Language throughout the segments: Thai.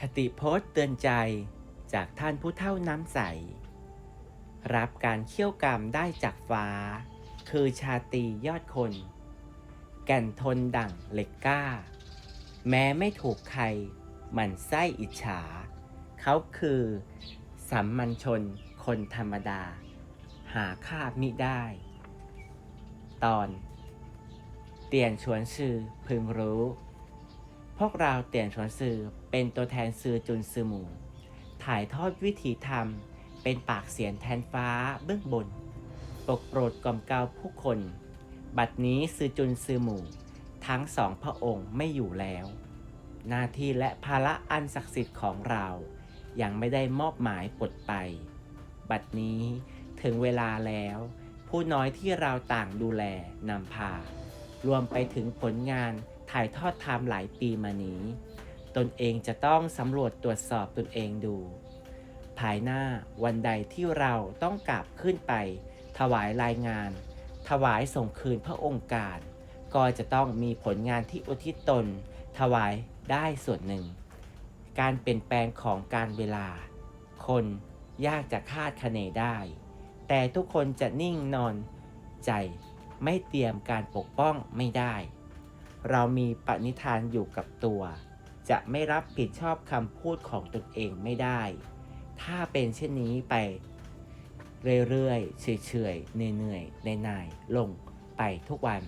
คติโพสต์เตือนใจจากท่านผู้เท่าน้ำใส รับการเขี่ยวกรรมได้จากฟ้า คือชาตียอดคน แก่นทนดั่งเหล็กกล้า แม้ไม่ถูกใครหมันไส้อิจฉา เขาคือสัมมัญชนคนธรรมดา หาค่ามิได้ ตอน เตียนชวนชื่อพึงรู้ พวกเราเตียนชวนสื่อ เป็นตัวแทนสื่อจุนสื่อหมู่ ถ่ายทอดวิถีธรรม เป็นปากเสียงแทนฟ้าเบื้องบน ปกโปรดกล่อมเกลาผู้คน บัดนี้สื่อจุนสื่อหมู่ ทั้งสองพระองค์ไม่อยู่แล้ว หน้าที่และภาระอันศักดิ์สิทธิ์ของเรา ยังไม่ได้มอบหมายปลดไป บัดนี้ถึงเวลาแล้ว ผู้น้อยที่เราต่างดูแลนำพารวมไปถึงผลงานถ่ายทอดธรรมหลายปีมานี้ ตนเองจะต้องสำรวจตรวจสอบตนเองดู ภายหน้าวันใดที่เราต้องกลับขึ้นไป ถวายรายงาน ถวายส่งคืนพระองค์การ ก็จะต้องมีผลงานที่อุทิศตน ถวายได้ส่วนหนึ่ง การเปลี่ยนแปลงของการเวลา คนยากจะคาดคะเนได้ แต่ทุกคนจะนิ่งนอนใจไม่เตรียมการปกป้องไม่ได้ เรามีปณิธานอยู่กับตัว จะไม่รับผิดชอบคำพูดของตนเองไม่ได้ ถ้าเป็นเช่นนี้ไปเรื่อยๆ เฉยๆ เหนื่อยๆในายลงไปทุกวัน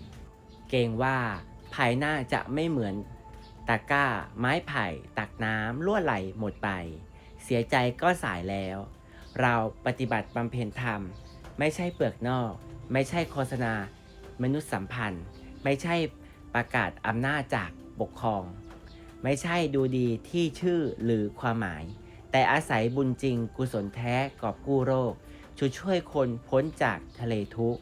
เกรงว่าภายหน้าจะไม่เหมือนตะก้า ไม้ไผ่ ตักน้ำล่วไหลหมดไป เสียใจก็สายแล้ว เราปฏิบัติบำเพ็ญธรรม ไม่ใช่เปลือกนอก ไม่ใช่โฆษณา มนุษยสัมพันธ์ ไม่ใช่ประกาศอำนาจจากปกครอง ไม่ใช่ดูดีที่ชื่อหรือความหมาย แต่อาศัยบุญจริงกุศลแท้กอบกู้โรคช่วยช่วยคนพ้นจากทะเลทุกข์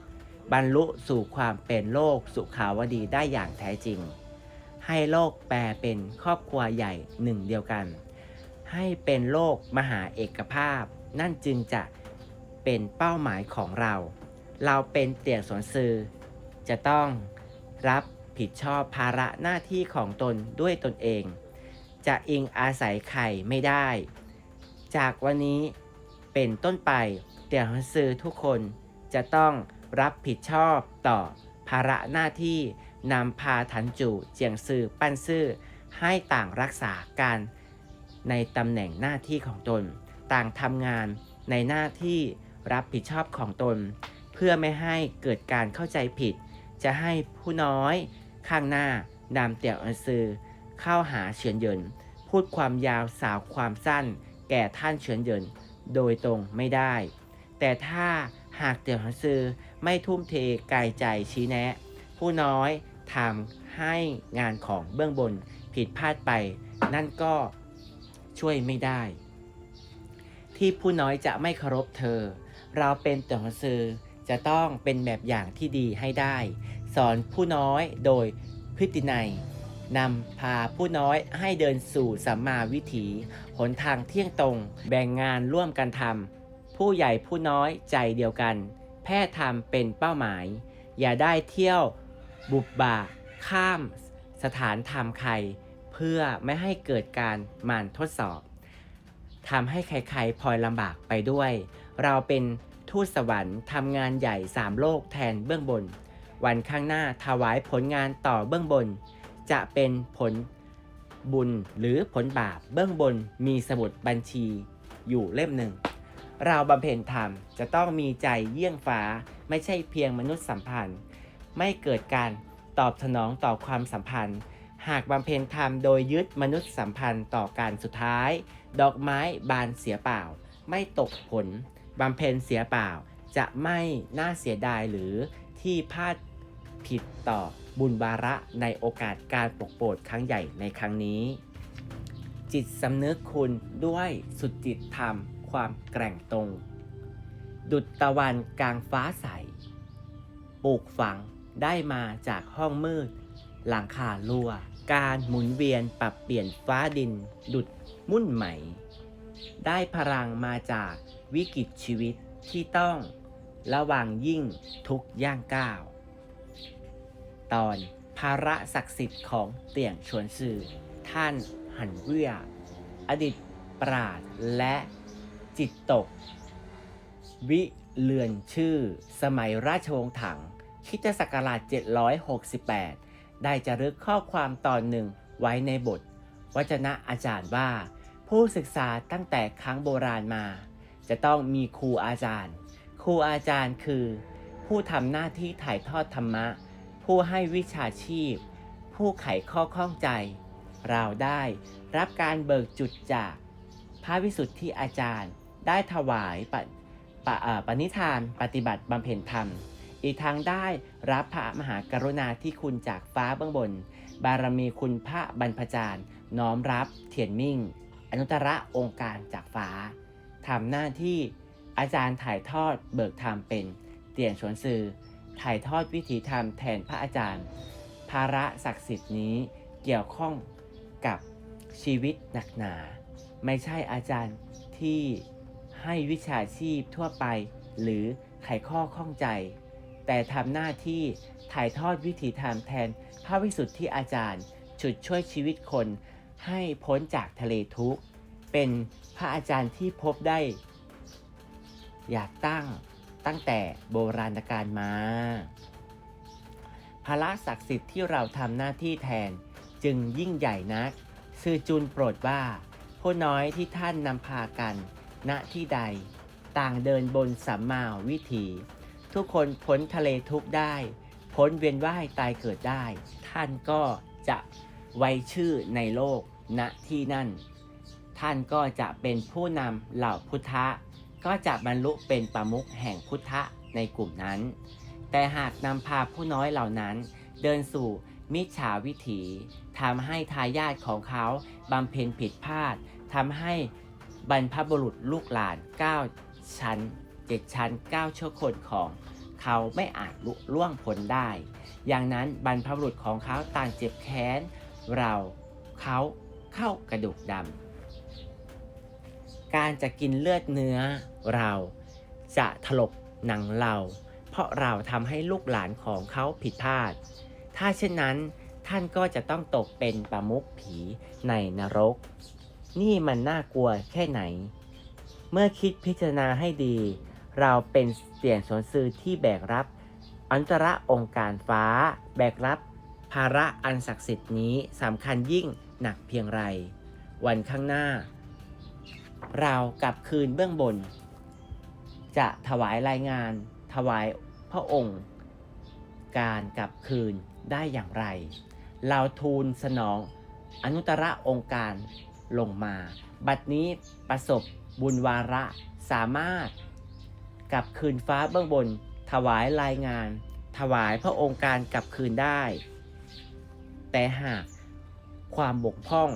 บรรลุสู่ความเป็นโลกสุขาวดีได้อย่างแท้จริง ให้โลกแปลเป็นครอบครัวใหญ่หนึ่งเดียวกัน ให้เป็นโลกมหาเอกภาพ นั่นจึงจะเป็นเป้าหมายของเรา เราเป็นเตี่ยสวนซือ จะต้องรับ ผิดชอบภาระหน้าที่ของตนด้วยตนเอง จะอิงอาศัยใครไม่ได้ จากวันนี้เป็นต้นไปเตี่ยสวนซือทุกคนจะต้องรับผิดชอบต่อภาระหน้าที่นำพาถันจูเจียงซือปั้นซื่อให้ต่างรักษาการในตำแหน่งหน้าที่ของตน ต่างทำงานในหน้าที่รับผิดชอบของตน เพื่อไม่ให้เกิดการเข้าใจผิด จะให้ผู้น้อย ข้างหน้านำเตี่ยวอันซือ เข้าหาเฉียนเยิน พูดความยาวสาวความสั้น แก่ท่านเฉียนเยิน โดยตรงไม่ได้ แต่ถ้าหากเตี่ยวอันซือไม่ทุ่มเทกายใจชี้แนะ ผู้น้อยทำให้งานของเบื้องบนผิดพลาดไป นั่นก็ช่วยไม่ได้ ที่ผู้น้อยจะไม่เคารพเธอ เราเป็นเตัวหนังสือจะต้องเป็นแบบอย่างที่ดีให้ได้ สอนผู้น้อยโดยพฤตินัยนำพาผู้น้อยให้เดินสู่สัมมาวิถี หนทางเที่ยงตรง แบ่งงานร่วมกันทำผู้ใหญ่ผู้น้อยใจเดียวกัน แพทย์ทำเป็นเป้าหมาย อย่าได้เที่ยวบุบบาข้าม สถานธรรมใคร เพื่อไม่ให้เกิดการหมั่นทดสอบทำให้ใครๆพลอยลำบากไปด้วย เราเป็นทูตสวรรค์ทำงานใหญ่สามโลกแทนเบื้องบน วันข้างหน้าถวายผลงานต่อเบื้องบน จะเป็นผลบุญหรือผลบาปเบื้องบนมีสมุดบัญชีอยู่เล่มหนึ่ง เราบำเพ็ญธรรมจะต้องมีใจเยี่ยงฟ้าไม่ใช่เพียงมนุษย์สัมพันธ์ ไม่เกิดการตอบสนองต่อความสัมพันธ์ หากบำเพ็ญธรรมโดยยึดมนุษย์สัมพันธ์ต่อการสุดท้าย ดอกไม้บานเสียเปล่า ไม่ตกผลบำเพ็ญเสียเปล่า จะไม่น่าเสียดายหรือที่พลาด ผิดต่อบุญบาระในโอกาสการปกโปรดครั้งใหญ่ในครั้งนี้ จิตสำนึกคุณด้วยสุดจิตธรรมความแกร่งตรง ดุจตะวันกลางฟ้าใส ปลูกฝังได้มาจากห้องมืด หลังคารั่วการหมุนเวียนปรับเปลี่ยนฟ้าดิน ดุดมุ่นไหม ได้พลังมาจากวิกฤตชีวิตที่ต้องระวังยิ่งทุกย่างก้าว ตอนภาระศักดิ์สิทธิ์ของเตี่ยงชวนซื่อท่านหันเวียอดีตปราดและจิตตก วิเลือนชื่อ สมัยราชวงศ์ถัง คิดศักราช 768 ได้จะรึกข้อความตอนหนึ่งไว้ในบท วจนะอาจารย์ว่า ผู้ศึกษาตั้งแต่ครั้งโบราณมา จะต้องมีครูอาจารย์ ครูอาจารย์คือ ผู้ทำหน้าที่ถ่ายทอดธรรมะ ผู้ให้วิชาชีพ ผู้ไขข้อข้องใจ เราได้รับการเบิกจุดจากพระวิสุทธิอาจารย์ ได้ถวายปปปณิธานปฏิบัติบำเพ็ญธรรม อีกทั้งได้รับพระมหากรุณาธิคุณจากฟ้าเบื้องบน บารมีคุณพระบรรพจารย์ น้อมรับเทียนมิ่ง อนุตตรองค์การจากฟ้าทำหน้าที่อาจารย์ถ่ายทอดเบิกธรรมเป็นเตียนชวนซือ ถ่ายทอดวิถีธรรมแทนพระอาจารย์ ภาระศักดิ์สิทธิ์นี้เกี่ยวข้องกับชีวิตหนักหนา ไม่ใช่อาจารย์ที่ให้วิชาชีพทั่วไป หรือไขข้อข้องใจ แต่ทำหน้าที่ถ่ายทอดวิถีธรรมแทนพระวิสุทธิอาจารย์ฉุดช่วยชีวิตคนให้พ้นจากทะเลทุกข์ เป็นพระอาจารย์ที่พบได้ อยากตั้ง ตั้งแต่โบราณกาลมาภาระศักดิ์สิทธิ์ที่เราทำหน้าที่แทนจึงยิ่งใหญ่นัก ซื่อจุนโปรดว่าผู้น้อยที่ท่านนำพากัน ณที่ใด ต่างเดินบนสัมมาวิถี ทุกคนพ้นทะเลทุกได้ พ้นเวียนว่ายตายเกิดได้ ท่านก็จะไว้ชื่อในโลกณที่นั่น ท่านก็จะเป็นผู้นำเหล่าพุทธะ ก็จะบรรลุเป็นประมุขแห่งพุทธะในกลุ่มนั้น แต่หากนำพาผู้น้อยเหล่านั้น เดินสู่มิจฉาวิถีทำให้ทายาทของเขาบำเพ็ญผิดพลาดทำให้บรรพบุรุษลูกหลาน 9 ชั้น 7 ชั้น 9 ชั่วคนของเขาไม่อาจลุล่วงพ้นได้ อย่างนั้นบรรพบุรุษของเขาต่างเจ็บแค้น เราเขาเข้ากระดูกดำ การจะกินเลือดเนื้อเราจะถลกหนังเรา เพราะเราทำให้ลูกหลานของเขาผิดพลาด ถ้าเช่นนั้นท่านก็จะต้องตกเป็นประมุขผีในนรก นี่มันน่ากลัวแค่ไหน เมื่อคิดพิจารณาให้ดี เราเป็นเสียนสนซือที่แบกรับ อันตรองค์การฟ้า แบกรับ ภาระอันศักดิ์สิทธิ์นี้สำคัญยิ่งหนักเพียงไร วันข้างหน้า เรากลับคืนเบื้องบน จะถวายรายงาน ถวายพระองค์ การกลับคืนได้อย่างไร เราทูลสนองอนุตตรองค์การลงมา บัดนี้ประสบบุญวาระสามารถกลับคืนฟ้าเบื้องบน ถวายรายงาน ถวายพระองค์การกลับคืนได้ แต่หากความบกพร่อง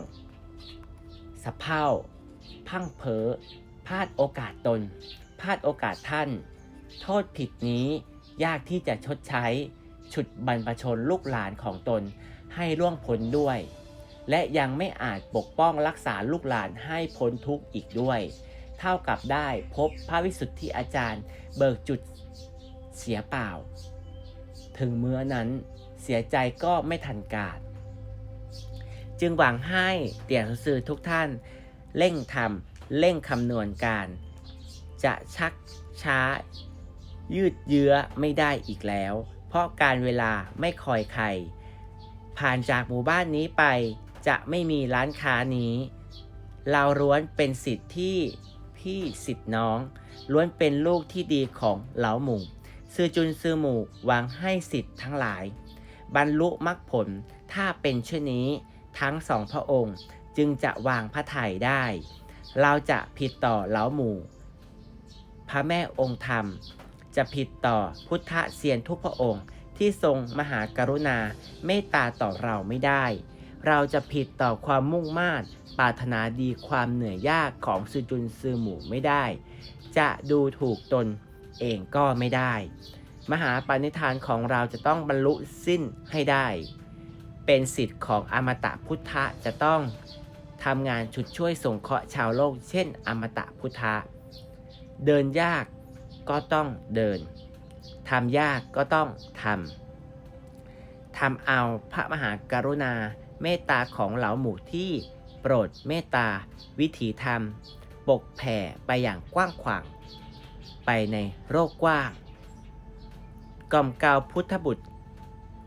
สะเพร่า พังเผลอพลาดโอกาสตน พลาดโอกาสท่าน โทษผิดนี้ยากที่จะชดใช้ ฉุดบรรพชนลูกหลานของตนให้ร่วงพ้นด้วย และยังไม่อาจปกป้องรักษาลูกหลานให้พ้นทุกข์อีกด้วย เท่ากับได้พบพระวิสุทธิอาจารย์ เบิกจุดเสียเปล่า ถึงเมื่อนั้นเสียใจก็ไม่ทันการ จึงหวังให้เตี่ยสื่อทุกท่าน เร่งทำเร่งคำนวณการ จะชักช้า ยืดเยื้อไม่ได้อีกแล้ว เพราะการเวลาไม่คอยใคร ผ่านจากหมู่บ้านนี้ไปจะไม่มีร้านค้านี้ เราล้วนเป็นสิทธิ์ที่พี่สิทธิ์น้อง ล้วนเป็นลูกที่ดีของเหลาหมู่ซื่อจุนซื่อหมู่วังให้สิทธิ์ทั้งหลาย บรรลุมรรคผลถ้าเป็นเช่นนี้ทั้งสองพระองค์ จึงจะวางพระไถ่ได้ เราจะผิดต่อเหลาหมู่ พระแม่องค์ธรรม จะผิดต่อพุทธเซียนทุกพระองค์ที่ทรงมหากรุณาเมตตาต่อเราไม่ได้ เราจะผิดต่อความมุ่งมา่ปรารถนาดีความเหนื่อยยากของซือจุนซือหมู่ไม่ได้ จะดูถูกตนเองก็ไม่ได้ มหาปณิธานของเราจะต้องบรรลุสิ้นให้ได้ เป็นสิทธิ์ของอมตะพุทธะจะต้อง ทำงานชุดช่วยสงเคราะห์ชาวโลก เช่น อมตะพุทธะ เดินยากก็ต้องเดิน ทำยากก็ต้องทำ ทำเอาพระมหากรุณาเมตตาของเหล่าหมู่ที่โปรดเมตตาวิถีธรรม ปกแผ่ไปอย่างกว้างขวาง ไปในโลกกว้าง กล่อมเกาวพุทธบุตร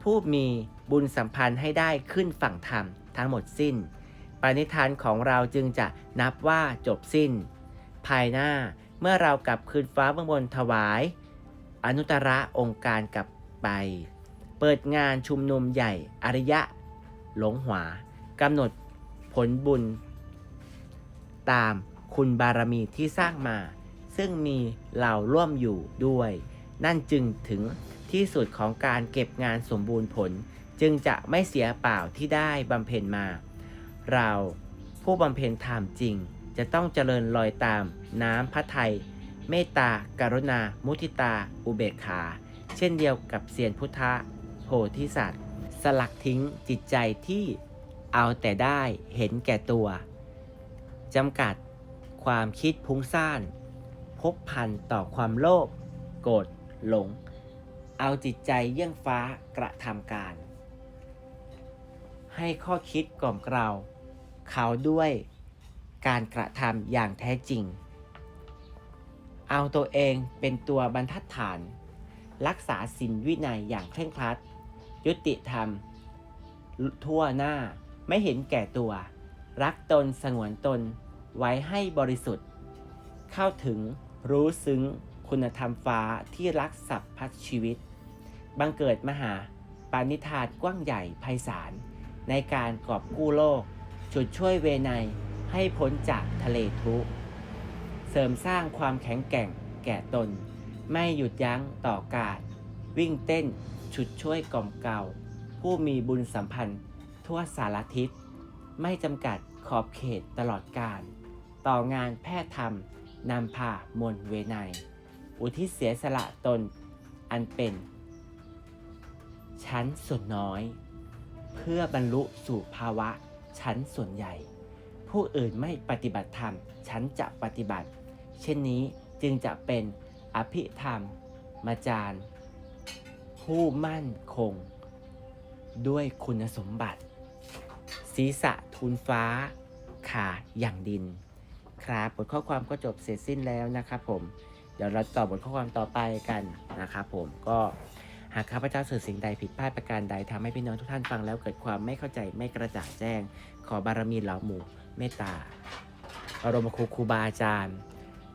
ผู้มีบุญสัมพันธ์ให้ได้ขึ้นฝั่งธรรมทั้งหมดสิ้น ณิธานของเราจึงจะนับว่าจบสิ้น ภายหน้าเมื่อเรากลับคืนฟ้าเบื้องบนถวาย อนุตตรองค์การกลับไป เปิดงานชุมนุมใหญ่อริยะ หลงหวากำหนดผลบุญ ตามคุณบารมีที่สร้างมา ซึ่งมีเราร่วมอยู่ด้วย นั่นจึงถึงที่สุดของการเก็บงานสมบูรณ์ผล จึงจะไม่เสียเปล่าที่ได้บำเพ็ญมา เราผู้บำเพ็ญธรรมจริง จะต้องเจริญรอยตามน้ำพระทัยเมตตากรุณา มุทิตา อุเบกขา เช่นเดียวกับเสียนพุทธะโพธิสัตว์ สลักทิ้งจิตใจที่เอาแต่ได้เห็นแก่ตัวจำกัดความคิดพุ่งซ่าน พบพันต่อความโลภโกรธหลง เอาจิตใจเยี่ยงฟ้ากระทำการ ให้ข้อคิดกล่อมเกลา เขาด้วยการกระทำอย่างแท้จริง เอาตัวเองเป็นตัวบรรทัดฐาน รักษาศีลวินัยอย่างเคร่งครัด ยุติธรรม ทั่วหน้าไม่เห็นแก่ตัว รักตนสงวนตนไว้ให้บริสุทธิ์ เข้าถึงรู้ซึ้งคุณธรรมฟ้าที่รักสัพพัชีวิต บังเกิดมหาปานิธานกว้างใหญ่ไพศาลในการกอบกู้โลก จุดช่วยเวไนยให้พ้นจากทะเลทุกเสริมสร้างความแข็งแกร่งแก่ตน ไม่หยุดยั้งต่อการวิ่งเต้นฉุดช่วยกล่อมเกลาผู้มีบุญสัมพันธ์ ทั่วสารทิศ ไม่จำกัดขอบเขตตลอดการ ต่องานแพทย์ธรรมนำพามนเวไนยอุทิศเสียสละตนอันเป็น ชั้นส่วนน้อย เพื่อบรรลุสู่ภาวะ ชั้นส่วนใหญ่ ผู้อื่นไม่ปฏิบัติธรรม ฉันจะปฏิบัติ เช่นนี้จึงจะเป็นอภิธรรมมาจารย์ ผู้มั่นคง ด้วยคุณสมบัติ ศีรษะทูลฟ้า ขาอย่างดิน ครับบทข้อความก็จบเสร็จสิ้นแล้วนะครับผม เดี๋ยวเราต่อบทข้อความต่อไปกันนะครับผมก็ หากข้าพเจ้าสื่อสิ่งใดผิดพลาดประการใดทำให้พี่น้องทุกท่านฟังแล้วเกิดความไม่เข้าใจไม่กระจ่างแจ้ง ขอบารมีเหล่าหมู่เมตตาอารมครูครูบาอาจารย์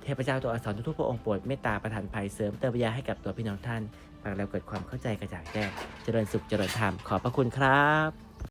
เทพเจ้าตัวอักษรทุกๆพระองค์โปรดเมตตาประทานภัยเสริมเติมปัญญาให้กับตัวพี่น้องท่านฟังแล้วเกิดความเข้าใจกระจ่างแจ้งเจริญสุขเจริญธรรมขอบพระคุณครับ